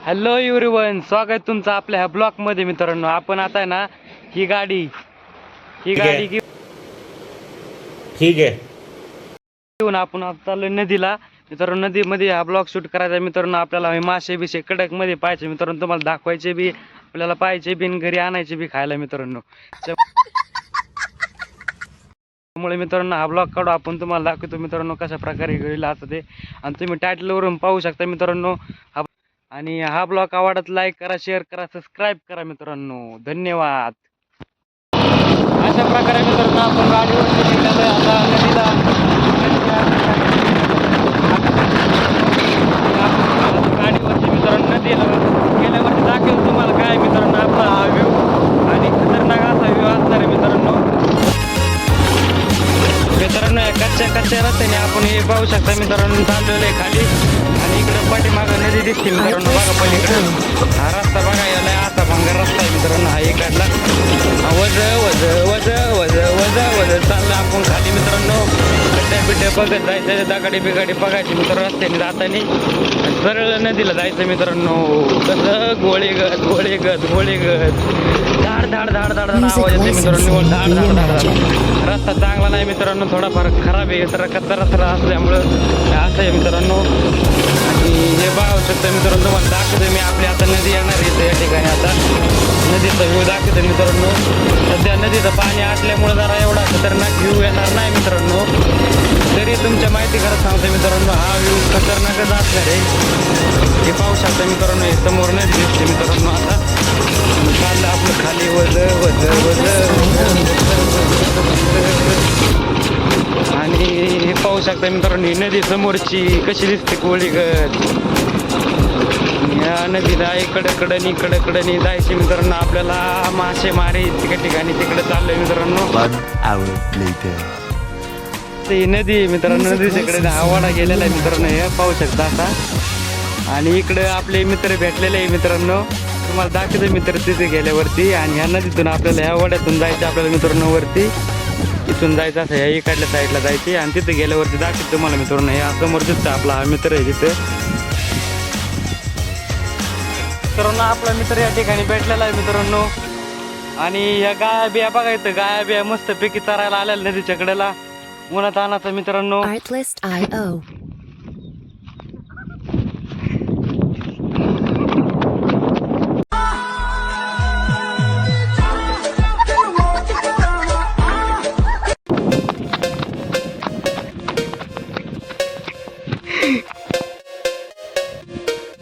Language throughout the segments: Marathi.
हॅलो एव्हरीवन स्वागत तुमचं आपल्या ह्या ब्लॉकमध्ये मित्रांनो. आपण आता आहे ना ही गाडी ही ठीक आहे. गाडी घेऊन ठीक आहे. आपण आता चाललोय नदीला. मित्रांनो नदीमध्ये हा ब्लॉग शूट करायचा आहे. मित्रांनो आपल्याला हे मासे बिशे कडकमध्ये पाहायचे मित्रांनो तुम्हाला दाखवायचे बी आपल्याला पाहायचे बी आणि घरी आणायचे बी खायला मित्रांनो. त्यामुळे मित्रांनो हा ब्लॉग काढू. आपण तुम्हाला दाखवतो मित्रांनो कशा प्रकारे घरी असं ते. आणि तुम्ही title वरून पाहू शकता मित्रांनो हा आणि हा ब्लॉग आवडत लाईक करा शेअर करा सबस्क्राईब करा मित्रांनो. धन्यवाद. अशा प्रकारे मित्रांनो आपण गाडीवर निघालोय. आता नदीला रस्त्याने आपण हे पाहू शकता मित्रांनो चाललेलं आहे खाली. आणि इकडे पाठीमागं नदी दिसते मित्रांनो बघा पलीकडे. हा रस्ता बघा याला असा भंगार रस्ता आहे मित्रांनो हा इकडला वज वज वज वज वज वज चाललं आपण खाली मित्रांनो. खड्ड्या बिड्ड्या बघत जायचं दगाडी बिगाडी बघायची मित्र रस्त्याने जाताना. सरळ नदीला जायचं मित्रांनो. कसं गोळीगत गोळीगत गोळीगत धाड धाड धाड धाड धाड आवाज येते मित्रांनो धाड धाड धाड धाड. रस्ता चांगला नाही मित्रांनो थोडाफार खराब आहे तर कच्चा रस्ता असल्यामुळं असं आहे मित्रांनो. आणि हे पाहू शकता मित्रांनो तुम्हाला दाखवतो मी आपली आता नदी येणार इथं या ठिकाणी आता. नदीचा व्ह्यू दाखवतो मित्रांनो. सध्या नदीचं पाणी आटल्यामुळे जरा एवढा खतरनाक व्ह्यू येणार नाही मित्रांनो. तरी तुमच्या माहिती करत सांगतो मित्रांनो हा व्ह्यू खतरनाकच असणार आहे हे पाहू शकता मित्रांनो हे समोर नाही दिसते मित्रांनो आता. चाललं आपलं खाली वज वज वज आणि हे पाहू शकता मित्रांनो ही नदी समोरची कशी दिसते कोळीगत या नदीला इकडं कडनी इकडं कडनी जायचे मित्रांनो आपल्याला मासे मारे तिकडे ठिकाणी तिकडे चाललोय मित्रांनो. One hour later. ते ही नदी आहे मित्रांनो नदीच्याकडे हवाडा गेलेला आहे मित्रांनो हे पाहू शकता आता. आणि इकडे आपले मित्र भेटलेले आहे मित्रांनो. तुम्हाला दाखवतो मित्र तिथे गेल्यावरती आणि ह्या नदीतून आपल्याला ह्या वड्यातून जायचं आपल्याला मित्रांनो वरती. इथून जायचं असं ह्या इकडल्या साईडला जायचे आणि तिथे गेल्यावरती दाखवतो तुम्हाला मित्रांनो ह्या समोर दिसतं आपला हा मित्र आहे तिथे. मित्रांनो आपला मित्र या ठिकाणी भेटलेला आहे मित्रांनो. आणि या गाया बिया बघायचं गाया बिया मस्त पैकी चरायला आलेल्या नदीच्या कडेला. उन्हात आणायचं मित्रांनो Artlist.io.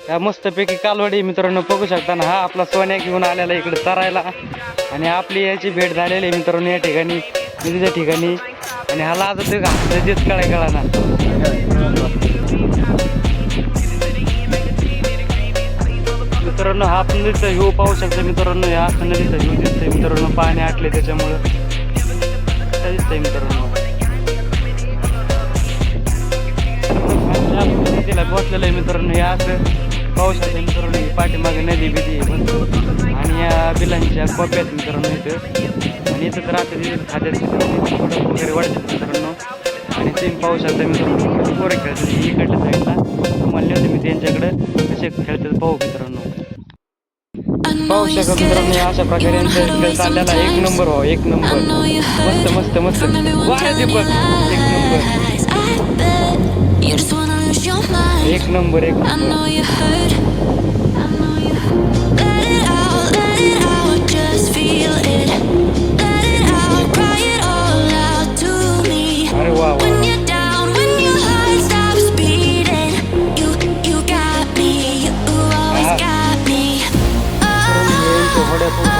या मस्तपैकी कालवडी मित्रांनो बघू शकता ना हा आपला सोन्या घेऊन आलेला इकडे चरायला आणि आपली याची भेट झालेली मित्रांनो या ठिकाणी. नदीच्या ठिकाणी. आणि हा लाजत घातलं तेच कळाय कळा ना मित्रांनो हा आपण नदीचा व्ह्यू पाहू शकतो मित्रांनो. या असं नदीचा व्ह्यू दिसतोय मित्रांनो. पाणी आटले त्याच्यामुळं. दिसतंय मित्रांनो. नदीला पोहोचलेलं आहे मित्रांनो. हे असं पाहू शकता मित्रांनो पाठीमागे नदी बिदी आहे. आणि या बिलांच्या कोप्यात मित्रांनो इथं आणि इथं तर आता खात्यात फोटो वगैरे वाढतात मित्रांनो. आणि ते पाहू शकता मित्रांनो पोरे खेळतात इकडच्या साईडला म्हणले होते मी त्यांच्याकडे. कसे खेळतात पाहू मित्रांनो. पाहू शकता मित्रांनो अशा प्रकारे यांचा खेळ चाललेला एक नंबर हो एक नंबर. मस्त मस्त मस्त. वाह दीपक एक नंबर. एक नंबर एक नंबर. purple.